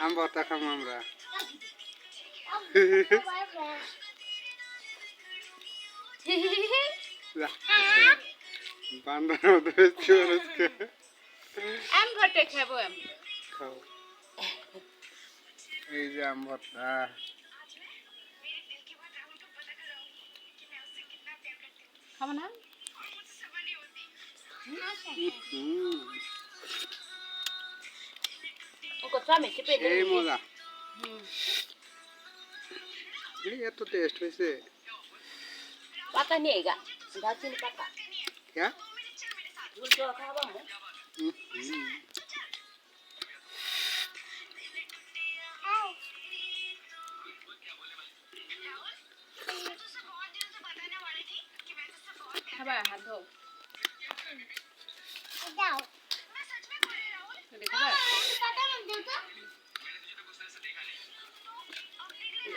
আম ভর্তা খাব আমরা বান্দার মতো হচ্ছে আজকে আম ভর্তা খাব আমি। খাও। এই যে আম ভর্তা। খাব না? হুম, ওকে চামে চেপে দে এই মজা হুম। এই এত টেস্ট হয়েছে পাতা নিয়ে গা দারচিনি পাতা হ্যাঁ উল্টো খাবো হুম, হুম। খাবা হাত ধো খাবা এই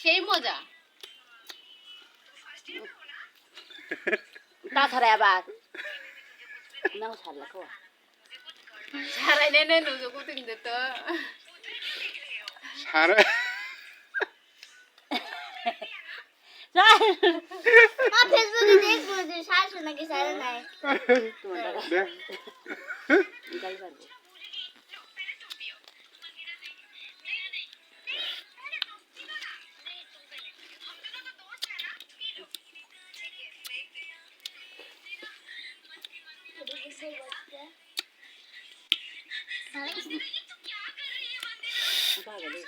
সেই মজা। তাছাড়া আবার নাও ছাড়লা খাওয়া সারাই নে নে নুজো কুতিন দে তো। সারা ফেসবুকে দেখব যে শাশু নাকি সারে নাই। দেখ। ಬಾಳುತ್ತೆ.